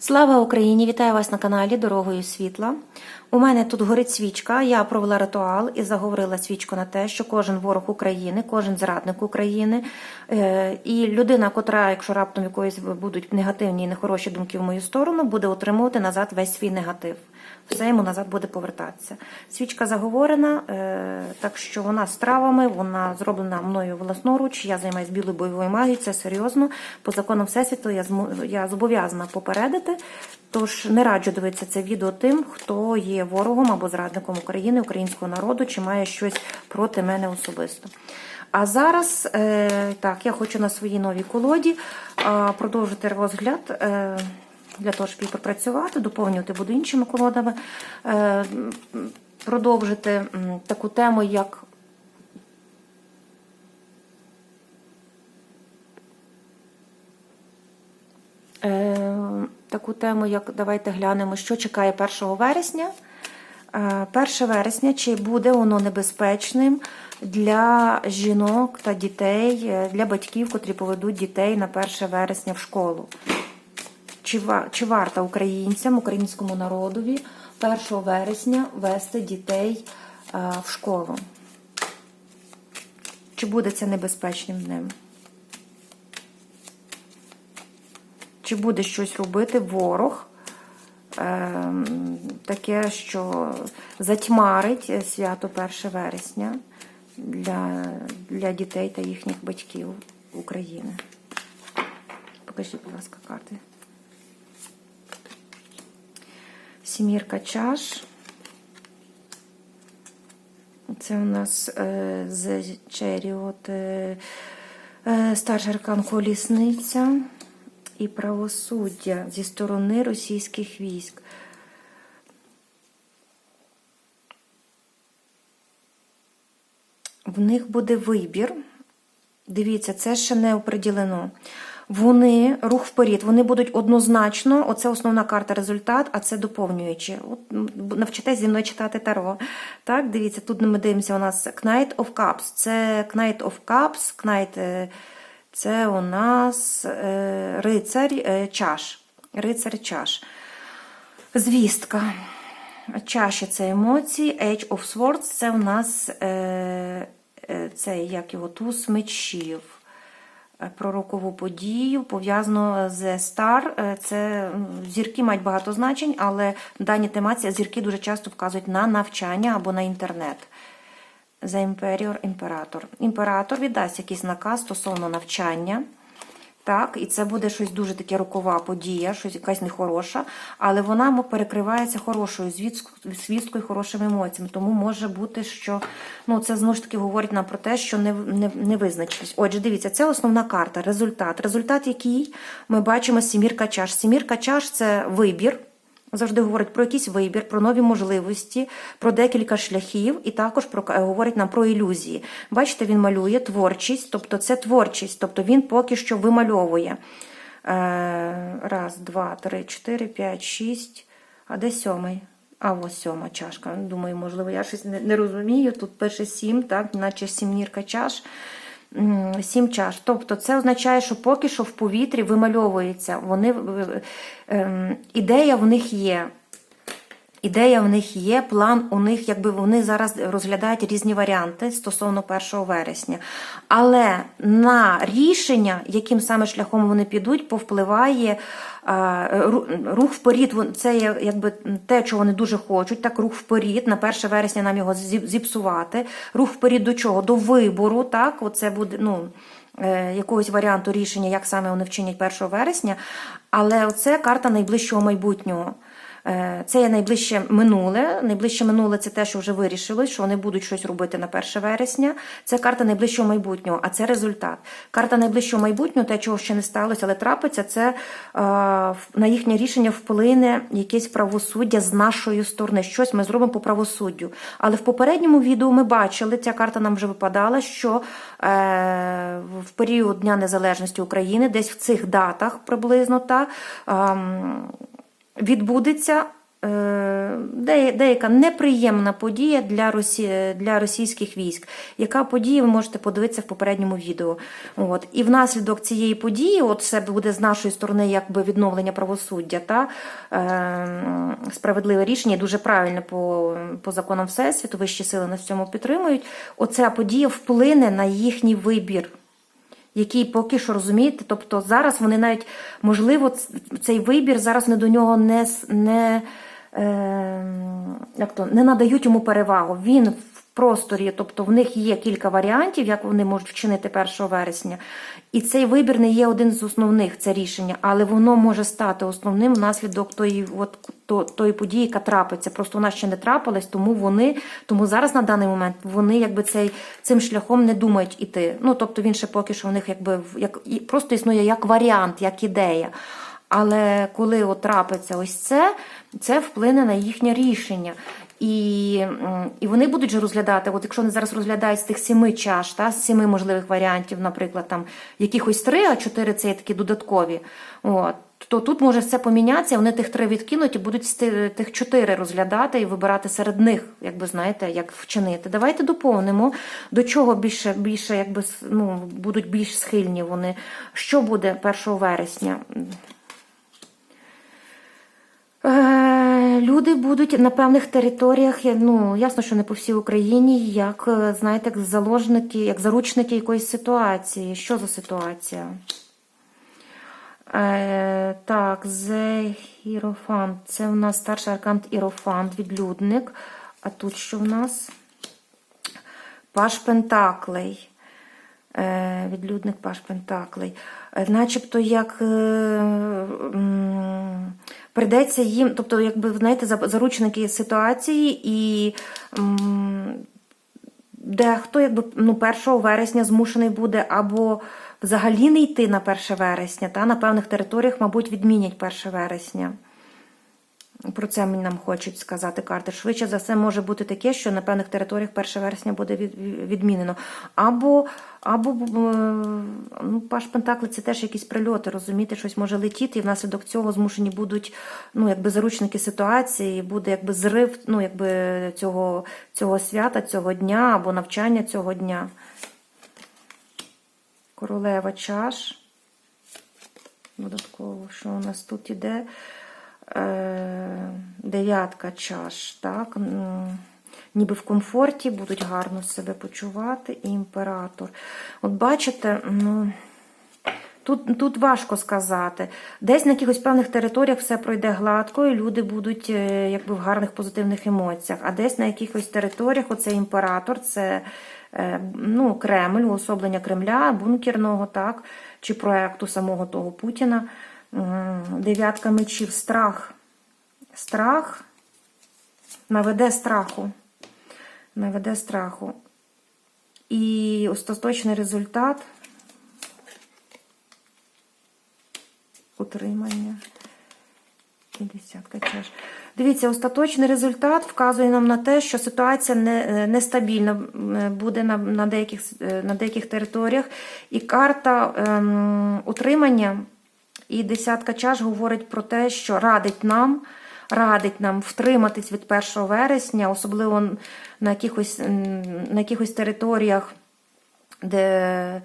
Слава Україні! Вітаю вас на каналі Дорогою світла. У мене тут горить свічка. Я провела ритуал і заговорила свічку на те, що кожен ворог України, кожен зрадник України е, і людина, котра, якщо раптом якоїсь будуть негативні і нехороші думки в мою сторону, буде отримувати назад весь свій негатив. Все йому назад буде повертатися. Свічка заговорена, е, так що вона з травами, вона зроблена мною власноруч. Я займаюся білою бойовою магією, це серйозно. По законам Всесвіту я я зобов'язана попередити. Тож не раджу дивитися це відео тим, хто є ворогом або зрадником України, українського народу, чи має щось проти мене особисто. А зараз е, так, я хочу на своїй новій колоді е, продовжити розгляд. Е, для того, щоб її пропрацювати, доповнювати буду іншими колодами, е, продовжити таку тему, як е, таку тему, як давайте глянемо, що чекає 1 вересня. Е, 1 вересня, чи буде воно небезпечним для жінок та дітей, е, для батьків, котрі поведуть дітей на 1 вересня в школу? Чи, чи варто українцям, українському народові 1 вересня вести дітей е, в школу? Чи буде це небезпечним днем? Чи буде щось робити ворог? е, Таке, що затьмарить свято 1 вересня для, для дітей та їхніх батьків України. Покажіть, будь ласка, карти. Сімірка чаш. Це у нас е, з Черіот е, е, старший аркан колісниця і правосуддя зі сторони російських військ. В них буде вибір. Дивіться, це ще не оприділено. Вони рух вперед, вони будуть однозначно. Оце основна карта результат, а це доповнюючи. От м, навчитесь зі мною читати таро. Так, дивіться, тут ми дивимося. У нас Knight of Cups. Це Knight of Cups, Knight, е, це у нас е, рицарь е, чаш. Рицар чаш. Звістка. Чаші це емоції. Age of Swords це у нас е, е, це як його туз мечів. Е, Про рокову подію пов'язано з Star. Е, Це зірки мають багато значень, але в даній тематиці зірки дуже часто вказують на навчання або на інтернет. За імперіор імператор. Імператор віддасть якийсь наказ стосовно навчання. Так, і це буде щось дуже таке рукова подія, щось якась нехороша, але вона перекривається хорошою звісткою, хорошими емоціями. Тому може бути, що ну це знову ж таки говорить нам про те, що не, не, не визначились. Отже, дивіться, це основна карта, результат. Результат, який ми бачимо сімірка чаш. Сімірка чаш це вибір. Завжди говорить про якийсь вибір, про нові можливості, про декілька шляхів, і також про говорить нам про ілюзії. Бачите, він малює творчість, тобто це творчість, тобто він поки що вимальовує. Е, Раз, два, три, чотири, п'ять, шість. А де сьомий? А ось сьома чашка. Думаю, можливо, я щось не розумію. Тут пише сім, так, наче сімнірка чаш. Сім чаш. Тобто це означає, що поки що в повітрі вимальовується. Вони, ем, ідея в них є. Ідея в них є, план у них, якби вони зараз розглядають різні варіанти стосовно 1 вересня. Але на рішення, яким саме шляхом вони підуть, повпливає а, рух вперед. Це є якби те, чого вони дуже хочуть. Так, рух вперед. На 1 вересня нам його зіпсувати. Рух вперед до чого? До вибору. Так, оце буде ну. е, Якогось варіанту рішення, як саме вони вчинять 1 вересня, але оце карта найближчого майбутнього. Е, Це є найближче минуле. Найближче минуле це те, що вже вирішилось, що вони будуть щось робити на 1 вересня. Це карта найближчого майбутнього, а це результат. Карта найближчого майбутнього, те, чого ще не сталося, але трапиться, це е, на їхнє рішення вплине якесь правосуддя з нашої сторони. Щось ми зробимо по правосуддю. Але в попередньому відео ми бачили, ця карта нам вже випадала, що е, в період Дня Незалежності України, десь в цих датах приблизно та. Відбудеться е, деяка неприємна подія для, Росі... для російських військ. Яка подія, ви можете подивитися в попередньому відео. От. І внаслідок цієї події, от це буде з нашої сторони якби відновлення правосуддя, та, е, справедливе рішення, дуже правильне по, по законам Всесвіту, вищі сили нас в цьому підтримують. Оця подія вплине на їхній вибір який поки що розумієте, тобто зараз вони навіть, можливо, цей вибір зараз вони до нього не, не, е, як то, не надають йому перевагу. Він просторі, тобто в них є кілька варіантів, як вони можуть вчинити 1 вересня. І цей вибір не є один з основних, це рішення, але воно може стати основним внаслідок тої, от, то, тої події, яка трапиться. Просто вона ще не трапилась, тому вони, тому зараз на даний момент вони якби цей, цим шляхом не думають іти. Ну тобто він ще поки що в них якби як і просто існує як варіант, як ідея. Але коли от трапиться ось це, це вплине на їхнє рішення. І, і вони будуть же розглядати, от якщо вони зараз розглядають з тих семи чаш, та, з семи можливих варіантів, наприклад, там якихось три, а чотири це є такі додаткові. От, то тут може все помінятися, вони тих три відкинуть і будуть тих чотири розглядати і вибирати серед них, як би знаєте, як вчинити. Давайте доповнимо, до чого більше, більше якби, ну, будуть більш схильні вони. Що буде 1 вересня? Е, Люди будуть на певних територіях, ну ясно, що не по всій Україні, як е, знаєте, як заложники, як заручники якоїсь ситуації. Що за ситуація? Е, так, Зе Ірофант. Це у нас старший аркант Ірофант, відлюдник. А тут що в нас? Паш Пентаклей. Е, відлюдник Паш Пентаклей. Е, Начебто, як е, прийдеться їм, тобто, якби, знаєте, за- заручники ситуації, і дехто, якби, ну, 1 вересня змушений буде або взагалі не йти на 1 вересня, та на певних територіях, мабуть, відмінять 1 вересня. Про це нам хочуть сказати карти. Швидше за все може бути таке, що на певних територіях 1 вересня буде відмінено. Або, або е, ну, Паш Пентакли це теж якісь прильоти, розумієте, щось може летіти, і внаслідок цього змушені будуть ну, якби заручники ситуації, буде якби зрив ну, якби цього, цього свята, цього дня або навчання цього дня. Королева чаш. Додатково, що у нас тут іде? Е, дев'ятка чаш, так? Ніби в комфорті, будуть гарно себе почувати. І імператор. От бачите, ну. Тут, тут важко сказати. Десь на якихось певних територіях все пройде гладко, і люди будуть е, якби в гарних позитивних емоціях. А десь на якихось територіях оцей імператор, це е, ну, Кремль, уособлення Кремля, бункерного, так, чи проекту самого того Путіна. М, Дев'ятка мечів, страх. Страх наведе страху. Наведе страху. І остаточний результат утримання. І десятка чаш. Дивіться, остаточний результат вказує нам на те, що ситуація нестабільна е, буде на, на, деяких, е, на деяких територіях. І карта ем, утримання і десятка чаш говорить про те, що радить нам. Радить нам втриматись від 1 вересня, особливо на якихось, на якихось територіях, де,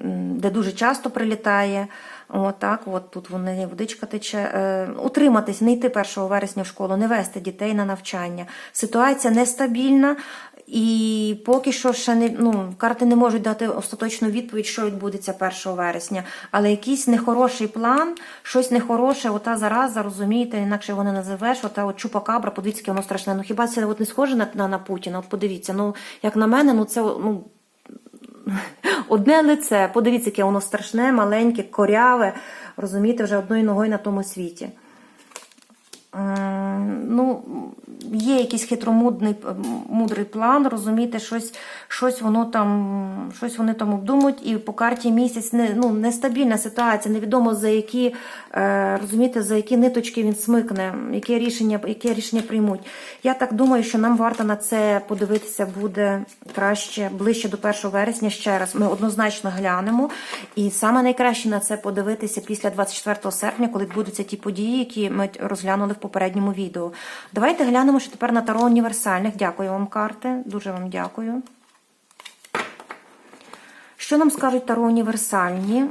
де дуже часто прилітає. Отак, от тут вони водичка тече. Е, утриматись, не йти 1 вересня в школу, не вести дітей на навчання. Ситуація нестабільна, і поки що ще не ну, карти не можуть дати остаточну відповідь, що відбудеться 1 вересня. Але якийсь нехороший план, щось нехороше, ота зараза, розумієте, інакше його не називеш, ота от чупакабра, подивіться, воно страшне. Ну хіба це от не схоже на, на, на Путіна? От подивіться, ну як на мене, ну це ну. Одне лице, подивіться, яке воно страшне, маленьке, коряве, розумієте, вже одною ногою на тому світі. Ем, Ну, є якийсь хитромудрий мудрий план, розумієте, щось, щось воно там, щось вони там обдумують, і по карті місяць не, ну, нестабільна ситуація, невідомо за які, е, розумієте, за які ниточки він смикне, яке рішення, яке рішення приймуть. Я так думаю, що нам варто на це подивитися буде краще ближче до 1 вересня ще раз. Ми однозначно глянемо. І саме найкраще на це подивитися після 24 серпня, коли відбудуться ті події, які ми розглянули в попередньому відео. Давайте глянемо, що тепер на таро універсальних. Дякую вам, карти. Дуже вам дякую. Що нам скажуть таро універсальні?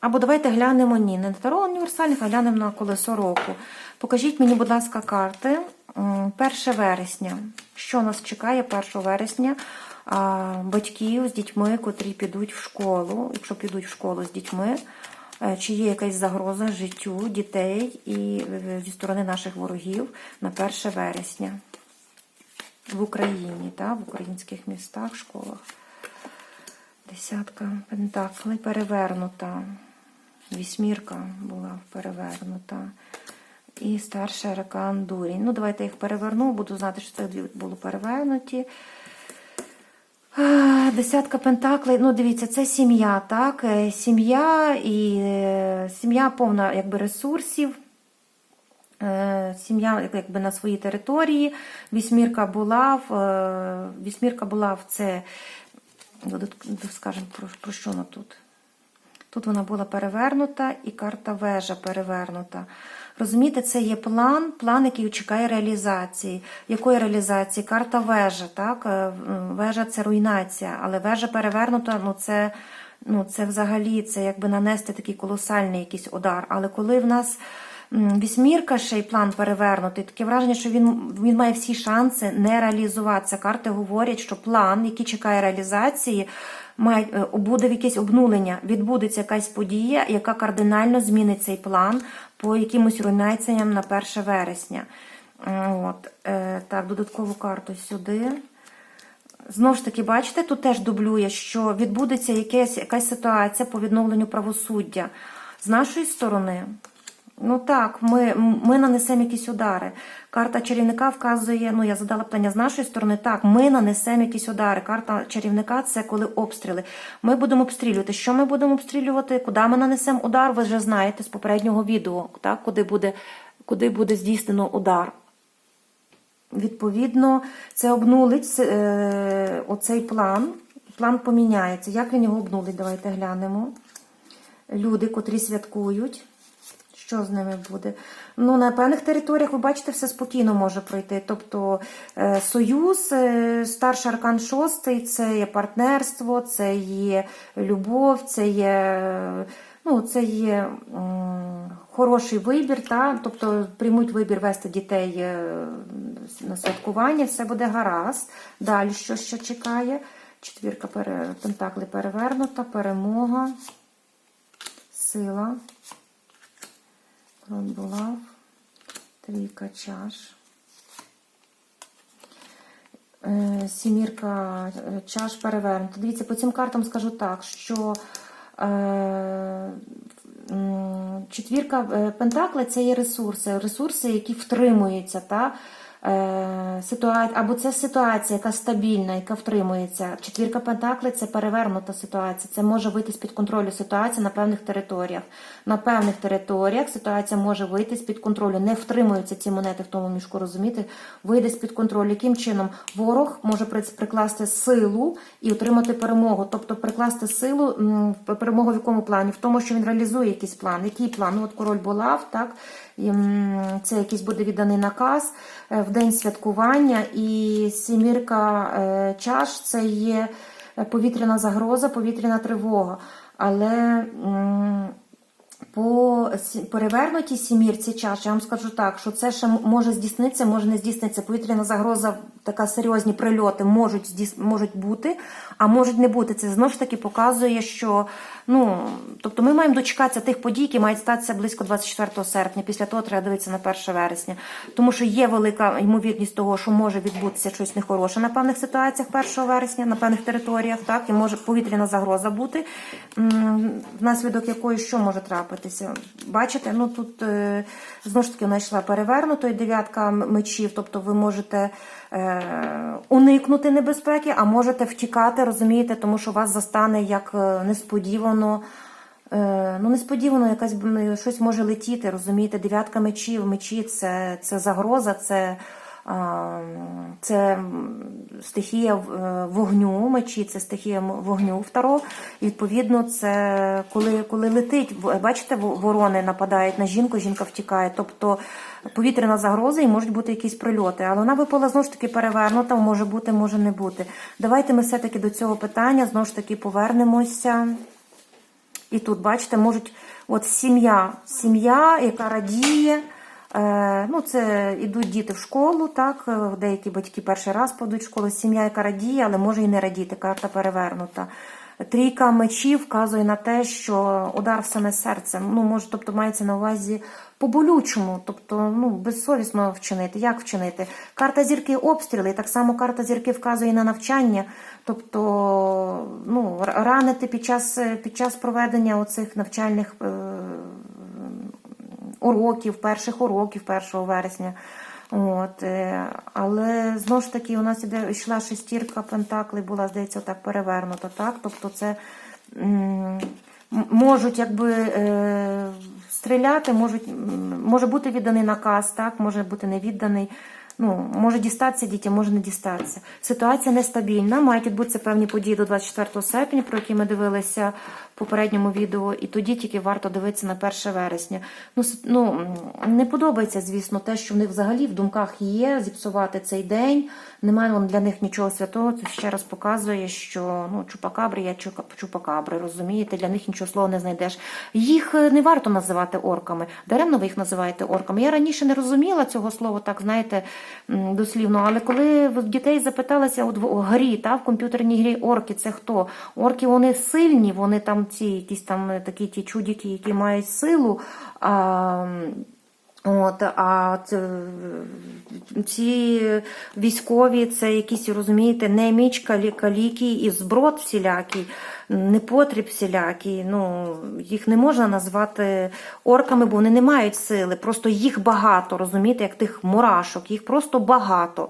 Або давайте глянемо ні, не на таро універсальних, а глянемо на колесо року. Покажіть мені, будь ласка, карти. 1 вересня. Що нас чекає 1 вересня? Батьків з дітьми, котрі підуть в школу, якщо підуть в школу з дітьми, чи є якась загроза життю дітей і е, зі сторони наших ворогів на 1 вересня в Україні, та, в українських містах, школах. Десятка пентаклей перевернута. Вісьмірка була перевернута. І старша аркан дурінь. Ну, давайте їх переверну, буду знати, що це дві були перевернуті. Десятка пентаклей. Ну, дивіться, це сім'я, так? Е, Сім'я і е, сім'я повна якби ресурсів. Е, Сім'я якби на своїй території. Вісьмірка була в вісьмірка була в це. додат- Скажемо, про, про що вона тут? Тут вона була перевернута і карта вежа перевернута. Розумієте, це є план, план, який чекає реалізації. Якої реалізації? Карта вежа, так? Е, Вежа це руйнація, але вежа перевернута, ну це, ну це взагалі це якби нанести такий колосальний якийсь удар. Але коли в нас вісьмірка ще й план перевернутий, таке враження, що він, він має всі шанси не реалізуватися. Карти говорять, що план, який чекає реалізації, має, е, буде якесь обнулення, відбудеться якась подія, яка кардинально змінить цей план по якимось руйнаціям на 1 вересня. От, е, так, додаткову карту сюди. Знову ж таки, бачите, тут теж дублює, що відбудеться якась, якась ситуація по відновленню правосуддя. З нашої сторони, ну так, ми, ми нанесемо якісь удари. Карта чарівника вказує, ну я задала питання з нашої сторони, так, ми нанесемо якісь удари. Карта чарівника це коли обстріли. Ми будемо обстрілювати. Що ми будемо обстрілювати? Куди ми нанесемо удар? Ви вже знаєте з попереднього відео, так, куди буде, куди буде здійснено удар. Відповідно, це обнулить е, оцей план. План поміняється. Як він його обнулить? Давайте глянемо. Люди, котрі святкують. Що з ними буде? Ну, на певних територіях, ви бачите, все спокійно може пройти. Тобто е, союз, е, старший аркан шостий це є партнерство, це є любов, це є. Ну, це є хороший вибір, та? тобто приймуть вибір вести дітей е, на святкування, все буде гаразд. Далі що ще чекає? Четвірка пере... пентаклей перевернута, перемога, сила, булав, трійка чаш. Е, Сімірка е, чаш перевернута. Дивіться, по цим картам скажу так, що е, четвірка Пентакли це є ресурси, ресурси, які втримуються. Та? Е, ситуація, або це ситуація, яка стабільна, яка втримується. Четвірка пентаклей це перевернута ситуація. Це може вийти з-під контролю ситуація на певних територіях. На певних територіях ситуація може вийти з-під контролю. Не втримуються ці монети в тому мішку, розумієте? Вийде з-під контролю. Яким чином ворог може прикласти силу і отримати перемогу? Тобто прикласти силу перемогу в якому плані? В тому, що він реалізує якийсь план. Який план? Ну, от король булав, так? І, Це якийсь буде відданий наказ е, день святкування, і сімірка е, чаш це є е, повітряна загроза, повітряна тривога. Але по перевернутій сімірці чаш, я вам скажу так, що це ще може здійснитися, може не здійснитися. Повітряна загроза, така серйозні прильоти можуть можуть бути, а можуть не бути. Це знову ж таки показує, що ну тобто ми маємо дочекатися тих подій, які мають статися близько 24 серпня. Після того треба дивитися на 1 вересня, тому що є велика ймовірність того, що може відбутися щось нехороше на певних ситуаціях 1 вересня, на певних територіях, так і може повітряна загроза бути, внаслідок якої що може трапитися. Бачите, ну тут е, знову ж таки вона йшла перевернутою дев'ятка мечів, тобто ви можете уникнути небезпеки, а можете втікати, розумієте, тому що вас застане як е, несподівано. Е, Ну, несподівано якась щось може летіти, розумієте? Дев'ятка мечів, мечі це, це загроза, це Це стихія е, вогню, мечі це стихія вогню второ. І відповідно, це коли, коли летить, в- бачите, ворони нападають на жінку, жінка втікає. Тобто повітряна загроза і можуть бути якісь прильоти. Але вона випала знову ж таки перевернута, може бути, може не бути. Давайте ми все-таки до цього питання знову ж таки повернемося. І тут, бачите, можуть, от сім'я, сім'я, яка радіє. Е, ну, це ідуть діти в школу, так, е, деякі батьки перший раз подуть в школу, сім'я, яка радіє, але може і не радіти, карта перевернута. Трійка мечів вказує на те, що удар в саме серце. Ну, може, тобто мається на увазі по-болючому, тобто ну, безсовісно вчинити. Як вчинити? Карта зірки обстріли, так само карта зірки вказує на навчання, тобто ну, ранити під час, під час проведення оцих навчальних е, уроків, перших уроків 1 вересня. От, е, але знову ж таки, у нас іде йшла шестірка пентаклей, була, здається, так перевернута. Так? Тобто це можуть якби е, стріляти, можуть, може бути відданий наказ, так? може бути не відданий. Ну, може дістатися дітям, може не дістатися. Ситуація нестабільна. Мають відбутися певні події до 24 серпня, про які ми дивилися в попередньому відео, і тоді тільки варто дивитися на 1 вересня. Ну, ну не подобається, звісно, те, що в них взагалі в думках є зіпсувати цей день. Немає для них нічого святого. Це ще раз показує, що ну чупакабри чука- чупакабри, розумієте? Для них нічого слова не знайдеш. Їх е, не варто називати орками. Даремно ви їх називаєте орками. Я раніше не розуміла цього слова, так знаєте, дослівно. Але коли дітей запиталися от в грі, та в комп'ютерній грі орки, це хто? Орки вони сильні, вони там ці якісь там такі ті чудики, які мають силу. А, От, а ці військові це якісь, розумієте, немічка, лікаліки і зброд всілякий, непотріб всілякий. Ну, їх не можна назвати орками, бо вони не мають сили. Просто їх багато, розумієте, як тих мурашок, їх просто багато.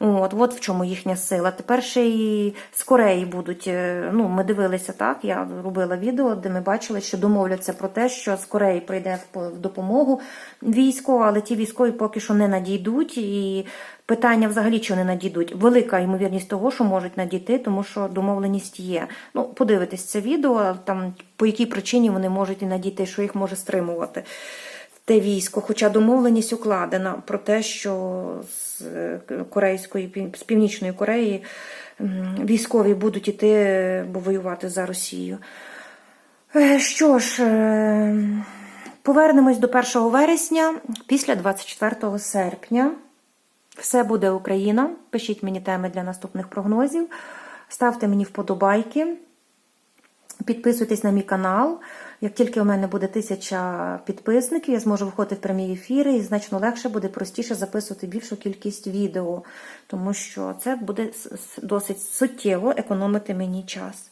От, от в чому їхня сила. Тепер ще і з Кореї будуть. е, Ну, ми дивилися так. Я робила відео, де ми бачили, що домовляться про те, що з Кореї прийде в в допомогу військо, але ті військові поки що не надійдуть. І питання взагалі, чи вони надійдуть. Велика ймовірність того, що можуть надійти, тому що домовленість є. Ну, подивитись це відео, там по якій причині вони можуть і надійти, що їх може стримувати те військо, хоча домовленість укладена про те, що з е, Корейської з Північної Кореї військові будуть іти бо воювати за Росію. Е, Що ж, е, повернемось до 1 вересня після 24 серпня. Все буде Україна. Пишіть мені теми для наступних прогнозів. Ставте мені вподобайки. Підписуйтесь на мій канал. Як тільки у мене буде тисяча підписників, я зможу виходити в прямі ефіри і значно легше буде простіше записувати більшу кількість відео, тому що це буде досить суттєво економити мені час.